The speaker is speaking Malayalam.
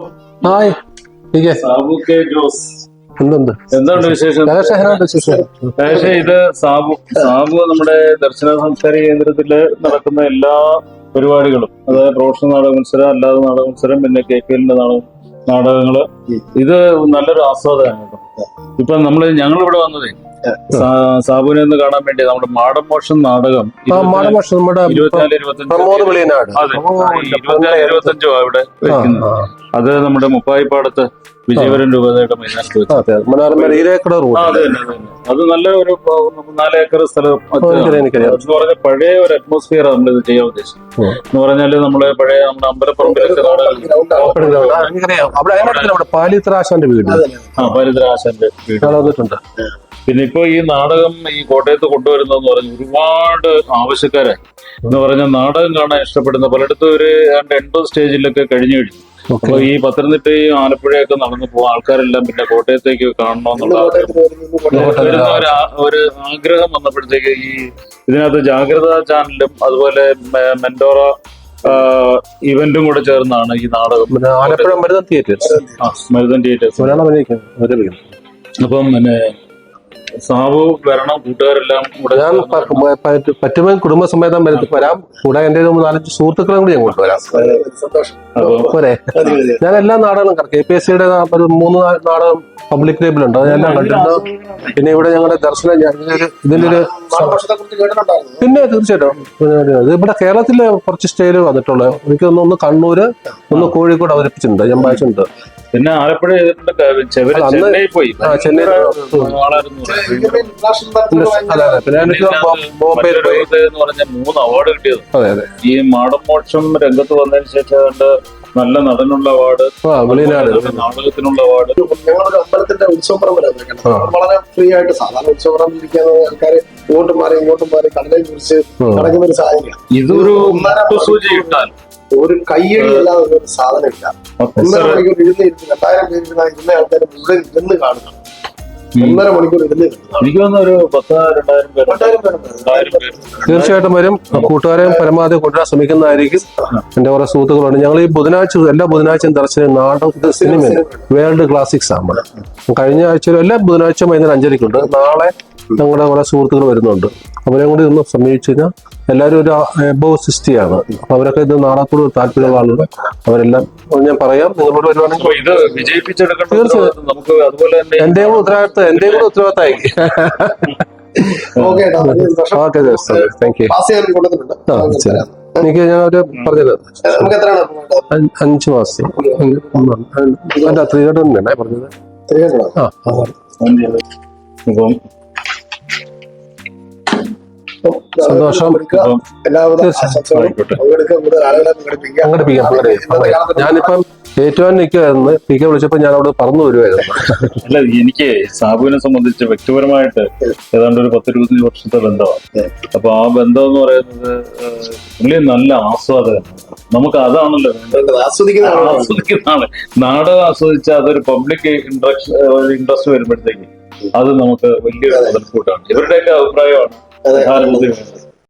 ഹായ്. കെ എന്തുണ്ട്? വിശേഷം? പക്ഷേ ഇത് സാബു സാബു നമ്മുടെ ദർശന സംസ്കാര കേന്ദ്രത്തിൽ നടക്കുന്ന എല്ലാ പരിപാടികളും. അതായത് പ്രൊഫഷണൽ നാടക മത്സരം അല്ലാതെ നാടക മത്സരം പിന്നെ കെ പി എല്ലിന്റെ നാടക നാടകങ്ങൾ. ഇത് നല്ലൊരു ആസ്വാദനമാണ്. ഇപ്പൊ നമ്മൾ ഞങ്ങൾ ഇവിടെ വന്നതേ സാ- സാബുവിനെ ഒന്ന് കാണാൻ വേണ്ടി നമ്മുടെ മാടമോഷൻ നാടകം മാടമോഷൻ മാടമാഷ് നമ്മുടെ ഇരുപത്തിനാല് ഇരുപത്തഞ്ച് അവിടെ. അത് നമ്മുടെ മുപ്പായിപ്പാടത്ത് വിജയപുരം രൂപതയുടെ മൈതാനത്ത് വെച്ച് അതെ നല്ല ഒരു നാല് ഏക്കർ സ്ഥലം പറഞ്ഞ. എന്ന് പഴയ ഒരു അറ്റ്മോസ്ഫിയർ നമ്മൾ ഇത് ചെയ്യാൻ ഉദ്ദേശിച്ചത്. എന്ന് പറഞ്ഞാൽ നമ്മൾ പഴയ നമ്മുടെ അമ്പലപ്പറമ്പിലൊക്കെ ആശാന്റെ വീട് ഗ്രൗണ്ട്. ആ, പാലിത്ര ആശാന്റെ പാലിത്രാശാന്റെ വീട് ആ പാലിത്രാശാന്റെ വീട് പിന്നെ ഇപ്പൊ ഈ നാടകം ഈ കോട്ടയത്ത് കൊണ്ടുവരുന്നതെന്ന് പറഞ്ഞ ഒരുപാട് ആവശ്യക്കാരെ എന്ന് പറഞ്ഞ നാടകം കാണാൻ ഇഷ്ടപ്പെടുന്ന പലയിടത്തും ഒരു രണ്ട് എൺപത് സ്റ്റേജിലൊക്കെ കഴിഞ്ഞു കഴിഞ്ഞു. അപ്പൊ ഈ പത്തനംതിട്ടയും ആലപ്പുഴയൊക്കെ നടന്നു പോകും ആൾക്കാരെല്ലാം പിന്നെ കോട്ടയത്തേക്ക് കാണണമെന്നുള്ള ഒരു ഒരു ആഗ്രഹം വന്നപ്പോഴത്തേക്ക് ഈ ഇതിനകത്ത് ജാഗ്രത ചാനലും അതുപോലെ മെൻഡോറ മെന്റോറ ഇവന്റും കൂടെ ചേർന്നാണ് ഈ നാടകം. ആലപ്പുഴ മരുതൻ തിയേറ്റേഴ്സ്. ആ, മരുതൻ തിയേറ്റേഴ്സ്. അപ്പം പിന്നെ സാബു വരണം കൂട്ടുകാരെല്ലാം കൂടെ ഞാൻ പ- പ- പറ്റ- പറ്റുമ്പോൾ കുടുംബസമേതം വരത്ത് വരാം. കൂടെ എന്റെ ഒരു നാലഞ്ച് സുഹൃത്തുക്കളും കൂടി ഞാൻ കൊണ്ടുവരാം അപ്പം പോരെ. ഞാൻ എല്ലാ നാടകങ്ങളും കെ പി എസ് സിയുടെ ഒരു മൂന്ന് നാ- നാടകം പബ്ലിക് ടേബിളുണ്ട് അതെല്ലാം കണ്ടിട്ടുണ്ട്. പിന്നെ ഇവിടെ ഞങ്ങളുടെ ദർശനം ഞാൻ ഇതിന്റെ ഒരു പിന്നെ തീർച്ചയായിട്ടും. പിന്നെ ഇത് ഇവിടെ കേരളത്തിലെ കുറച്ച് സ്റ്റേൽ വന്നിട്ടുള്ളത് എനിക്ക് തോന്നുന്നു ഒന്ന് കണ്ണൂര് ഒന്ന് കോഴിക്കോട് അവതരിപ്പിച്ചിട്ടുണ്ട്. ഞാൻ വായിച്ചിട്ടുണ്ട്. പിന്നെ ആലപ്പുഴ ചെന്നൈ പോയി. ചെന്നൈ മൂന്ന് അവാർഡ് കിട്ടിയത്. അതെ അതെ. ഈ മാടമോക്ഷം രംഗത്ത് വന്നതിന് ശേഷം നല്ല നടനുള്ള അവാർഡ് നാടകത്തിനുള്ള അവാർഡ് ഞങ്ങളൊരു അമ്പലത്തിന്റെ ആ. വളരെ ഫ്രീ ആയിട്ട് സാധാരണ ഉത്സവപ്പറമ്പിൽ ആൾക്കാര് ആൾക്കാർ ഇങ്ങോട്ടും മാറി ഇങ്ങോട്ടും മാറി കടലയും കുറിച്ച്. നടക്കുന്ന ഒരു സാഹചര്യം ഇതൊരു സൂചി ഇട്ടാൽ. ഒരു കയ്യടി അല്ലാതെ ഒരു സാധനം ഇല്ല ഒന്നര മണിക്കൂർ ഇരുന്ന് ഇരുന്ന് രണ്ടായിരം പേര് ഇരുന്ന ഇരുന്ന ആൾക്കാർ മുഴുവൻ ഇരുന്ന് കാണുന്നു ഒന്നര മണിക്കൂർ ഇരുന്ന്. എനിക്ക് തോന്നുന്നു ഒരു പത്ത് രണ്ടായിരം പേര് രണ്ടായിരം പേരുണ്ട്. രണ്ടായിരം പേര് തീർച്ചയായിട്ടും വരും. കൂട്ടുകാരെയും പരമാവധി കൊണ്ടുവരാൻ ശ്രമിക്കുന്നതായിരിക്കും. എന്റെ കുറെ സുഹൃത്തുക്കളുണ്ട്. ഞങ്ങൾ ഈ ബുധനാഴ്ച എല്ലാ ബുധനാഴ്ചയും ദർശനം നാടക സിനിമ വേൾഡ് ക്ലാസിക്സ് ആണ് കഴിഞ്ഞ ആഴ്ച എല്ലാ ബുധനാഴ്ച വൈകുന്നേരം അഞ്ചരയ്ക്കുണ്ട്. നാളെ ഞങ്ങളുടെ കുറെ സുഹൃത്തുക്കൾ വരുന്നുണ്ട്. അവരെ കൂടി ഒന്ന് സമീപിച്ചു കഴിഞ്ഞാൽ എല്ലാവരും ഒരു എബോവ് സിസ്റ്റിയാണ് അപ്പൊ അവരൊക്കെ ഇത് നാടകത്തോട് താല്പര്യമുള്ള ആളുകൾ അവരെല്ലാം ഞാൻ പറയാം. നിങ്ങളോട് വരുവാണെങ്കിൽ ഇത് വിജയിപ്പിച്ചെടുക്കണം തീർച്ചയായും. നമുക്ക് അതുപോലെ തന്നെ എന്റെ കൂടെ ഉത്തരവാദിത്തം എന്റെ കൂടെ ഉത്തരവാദിത്തമായി. ഓക്കെ താങ്ക് യു എനിക്ക് ഞാൻ ഒരു പറഞ്ഞത്. അഞ്ച് മാസം. അല്ല ത്രീ ഹൺഡ്രഡ് പറഞ്ഞത്? ആ. അപ്പം, ഇന്നത്തെ കാലത്ത് ഞാനിപ്പം ഏറ്റവും നിൽക്കുമായിരുന്നു പി കെ വിളിച്ചപ്പോൾ ഞാൻ അവിടെ പറഞ്ഞു വരുമായിരുന്നു അല്ല എനിക്ക് സാബുവിനെ സംബന്ധിച്ച് വ്യക്തിപരമായിട്ട് ഏതാണ്ട് ഒരു പത്തിരുപത്തഞ്ച് വർഷത്തെ ബന്ധമാണ് അപ്പൊ ആ ബന്ധം എന്ന് പറയുന്നത് പുള്ളി നല്ല ആസ്വാദകൻ നമുക്ക് അതാണല്ലോ ആസ്വദിക്കുന്നതാണ്. നാടകം ആസ്വദിച്ച അതൊരു പബ്ലിക് ഇൻട്രസ്റ്റ് ഇൻട്രസ്റ്റ് വരുമ്പോഴത്തേക്ക് അത് നമുക്ക് വലിയൊരു മുതൽക്കൂട്ടാണ്. ഇവരുടെയൊക്കെ അഭിപ്രായമാണ് That's how it